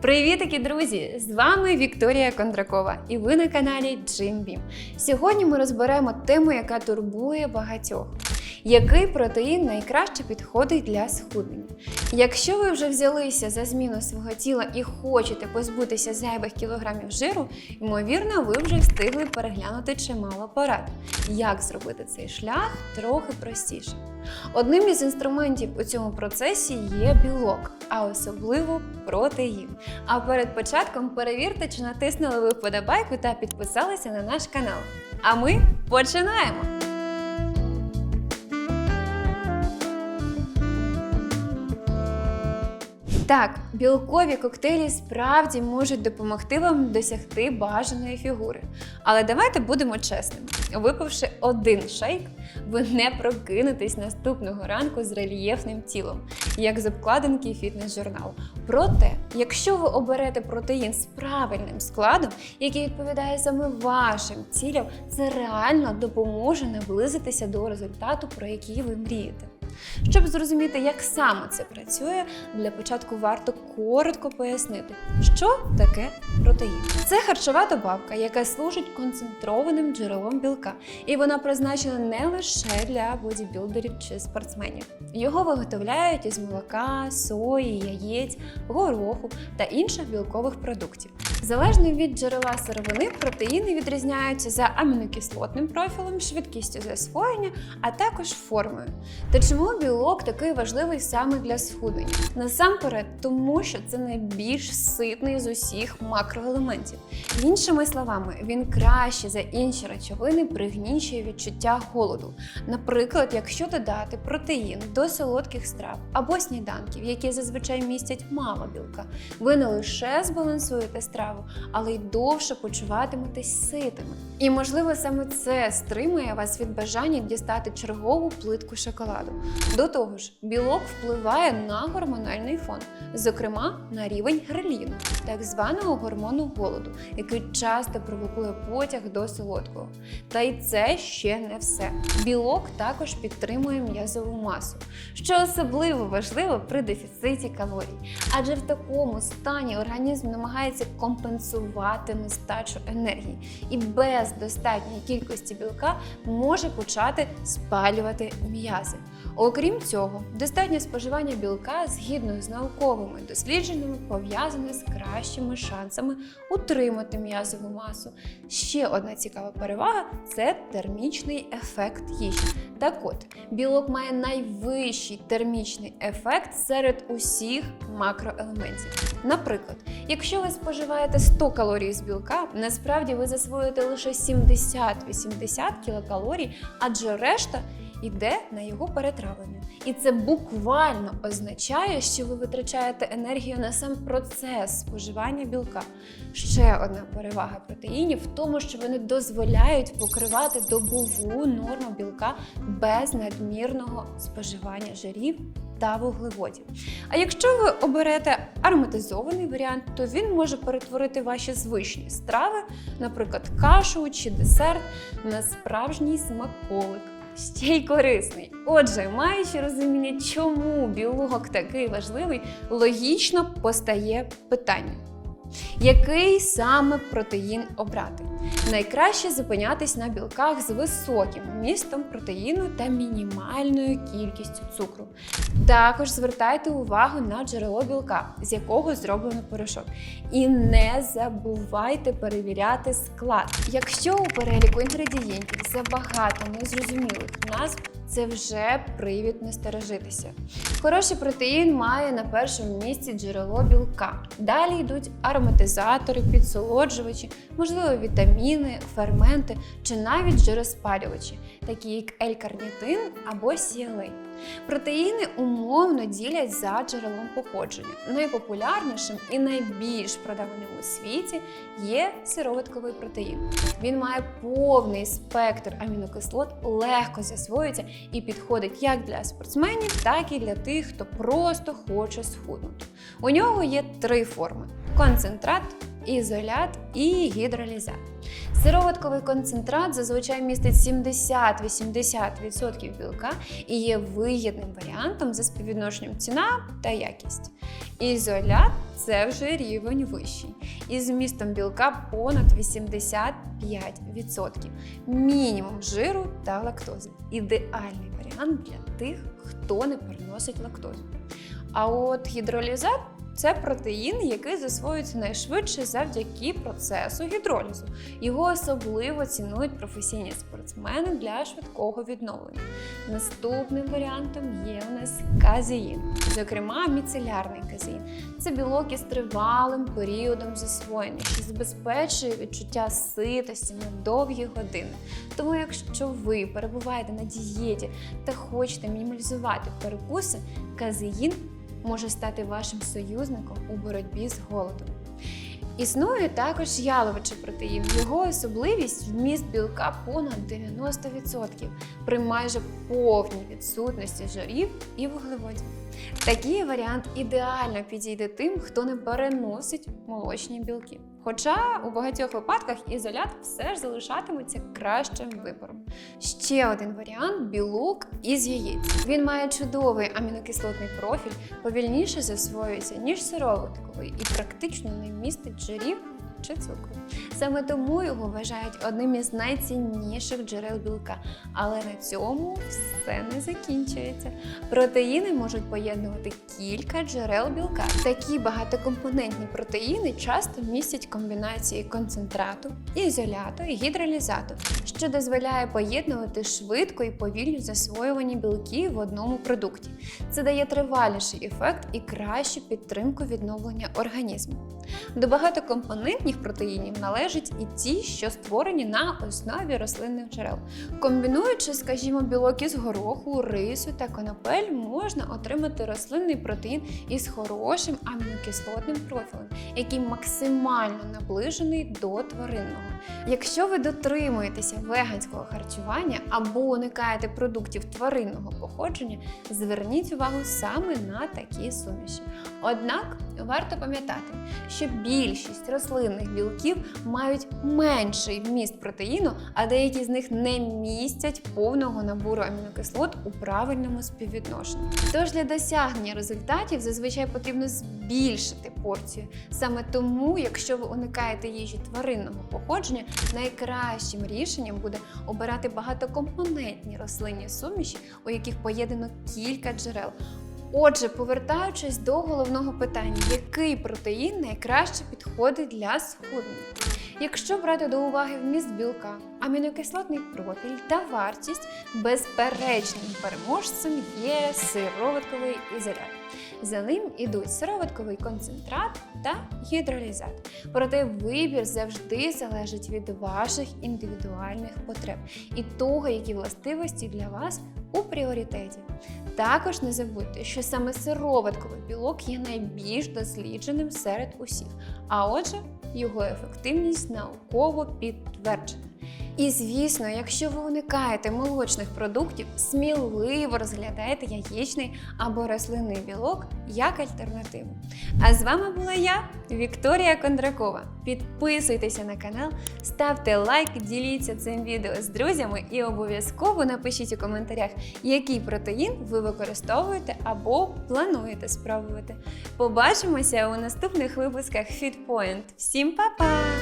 Привітики, друзі! З вами Вікторія Кондракова, і ви на каналі Джим Beam. Сьогодні ми розберемо тему, яка турбує багатьох. Який протеїн найкраще підходить для схуднення? Якщо ви вже взялися за зміну свого тіла і хочете позбутися зайвих кілограмів жиру, ймовірно, ви вже встигли переглянути чимало порад. Як зробити цей шлях трохи простіше? Одним із інструментів у цьому процесі є білок, а особливо протеїн. А перед початком перевірте, чи натиснули ви вподобайку та підписалися на наш канал. А ми починаємо! Так, білкові коктейлі справді можуть допомогти вам досягти бажаної фігури. Але давайте будемо чесними: випивши один шейк, ви не прокинетесь наступного ранку з рельєфним тілом, як з обкладинки фітнес-журналу. Проте, якщо ви оберете протеїн з правильним складом, який відповідає саме вашим цілям, це реально допоможе наблизитися до результату, про який ви мрієте. Щоб зрозуміти, як саме це працює, для початку варто коротко пояснити, що таке протеїн. Це харчова добавка, яка служить концентрованим джерелом білка, і вона призначена не лише для бодібілдерів чи спортсменів. Його виготовляють із молока, сої, яєць, гороху та інших білкових продуктів. Залежно від джерела сировини, протеїни відрізняються за амінокислотним профілем, швидкістю засвоєння, а також формою. Та чому білок такий важливий саме для схуднення? Насамперед, тому що це найбільш ситний з усіх макроелементів. Іншими словами, він краще за інші речовини пригнічує відчуття голоду. Наприклад, якщо додати протеїн до солодких страв або сніданків, які зазвичай містять мало білка, ви не лише збалансуєте страву, але й довше почуватиметесь ситими. І можливо саме це стримує вас від бажання дістати чергову плитку шоколаду. До того ж, білок впливає на гормональний фон, зокрема на рівень греліну, так званого гормону голоду, який часто провокує потяг до солодкого. Та й це ще не все. Білок також підтримує м'язову масу, що особливо важливо при дефіциті калорій. Адже в такому стані організм намагається компенсувати нестачу енергії і без достатньої кількості білка може почати спалювати м'язи. Окрім цього, достатнє споживання білка згідно з науковими дослідженнями пов'язане з кращими шансами утримати м'язову масу. Ще одна цікава перевага це термічний ефект їжі. Так от, білок має найвищий термічний ефект серед усіх макроелементів. Наприклад, якщо ви споживаєте 100 калорій з білка, насправді ви засвоїте лише 70-80 кілокалорій, адже решта йде на його перетравлення. І це буквально означає, що ви витрачаєте енергію на сам процес споживання білка. Ще одна перевага протеїнів в тому, що вони дозволяють покривати добову норму білка без надмірного споживання жирів та вуглеводів. А якщо ви оберете ароматизований варіант, то він може перетворити ваші звичні страви, наприклад, кашу чи десерт, на справжній смаколик. Ще й корисний. Отже, маючи розуміння, чому білок такий важливий, логічно постає питання. Який саме протеїн обрати? Найкраще зупинятись на білках з високим вмістом протеїну та мінімальною кількістю цукру. Також звертайте увагу на джерело білка, з якого зроблено порошок. І не забувайте перевіряти склад. Якщо у переліку інгредієнтів забагато незрозумілих назв, це вже привід насторожитися. Хороший протеїн має на першому місці джерело білка. Далі йдуть ароматизатори, підсолоджувачі, можливо, вітаміни, ферменти чи навіть жироспалювачі, такі як L-карнітин або сіалей. Протеїни умовно ділять за джерелом походження. Найпопулярнішим і найбільш продаваним у світі є сироватковий протеїн. Він має повний спектр амінокислот, легко засвоюється і підходить як для спортсменів, так і для тих, хто просто хоче схуднути. У нього є три форми: концентрат, ізолят і гідролізат. Сироватковий концентрат зазвичай містить 70-80% білка і є вигідним варіантом за співвідношенням ціна та якість. Ізолят це вже рівень вищий, із змістом білка понад 85%, мінімум жиру та лактози. Ідеальний варіант для тих, хто не переносить лактозу. А от гідролізат це протеїн, який засвоюється найшвидше завдяки процесу гідролізу. Його особливо цінують професійні спортсмени для швидкого відновлення. Наступним варіантом є у нас казеїн, зокрема міцелярний казеїн. Це білок із тривалим періодом засвоєння, що забезпечує відчуття ситості на довгі години. Тому, якщо ви перебуваєте на дієті та хочете мінімалізувати перекуси, казеїн може стати вашим союзником у боротьбі з голодом. Існує також яловичий протеїн. Його особливість вміст білка понад 90% при майже повній відсутності жирів і вуглеводів. Такий варіант ідеально підійде тим, хто не переносить молочні білки. Хоча у багатьох випадках ізолят все ж залишатиметься кращим вибором. Ще один варіант білок із яєць. Він має чудовий амінокислотний профіль, повільніше засвоюється, ніж сироватковий, і практично не містить жирів чи цукру. Саме тому його вважають одним із найцінніших джерел білка. Але на цьому все не закінчується. Протеїни можуть поєднувати кілька джерел білка. Такі багатокомпонентні протеїни часто містять комбінації концентрату, ізоляту і гідролізату, що дозволяє поєднувати швидко і повільно засвоювані білки в одному продукті. Це дає триваліший ефект і кращу підтримку відновлення організму. До багатокомпонентних протеїнів належать і ті, що створені на основі рослинних джерел. Комбінуючи, скажімо, білок із гороху, рису та конопель, можна отримати рослинний протеїн із хорошим амінокислотним профілем, який максимально наближений до тваринного. Якщо ви дотримуєтеся веганського харчування або уникаєте продуктів тваринного походження, зверніть увагу саме на такі суміші. Однак варто пам'ятати, що більшість рослинних білків мають менший вміст протеїну, а деякі з них не містять повного набору амінокислот у правильному співвідношенні. Тож для досягнення результатів зазвичай потрібно збільшити порцію. Саме тому, якщо ви уникаєте їжі тваринного походження, найкращим рішенням буде обирати багатокомпонентні рослинні суміші, у яких поєднано кілька джерел. Отже, повертаючись до головного питання, який протеїн найкраще підходить для схуднення? Якщо брати до уваги вміст білка, амінокислотний профіль та вартість, безперечним переможцем є сироватковий ізолят. За ним ідуть сироватковий концентрат та гідролізат. Проте вибір завжди залежить від ваших індивідуальних потреб і того, які властивості для вас у пріоритеті. Також не забудьте, що саме сироватковий білок є найбільш дослідженим серед усіх, а отже, його ефективність науково підтверджена. І звісно, якщо ви уникаєте молочних продуктів, сміливо розглядайте яєчний або рослинний білок як альтернативу. А з вами була я, Вікторія Кондракова. Підписуйтеся на канал, ставте лайк, діліться цим відео з друзями і обов'язково напишіть у коментарях, який протеїн ви використовуєте або плануєте спробувати. Побачимося у наступних випусках FitPoint. Всім па-па!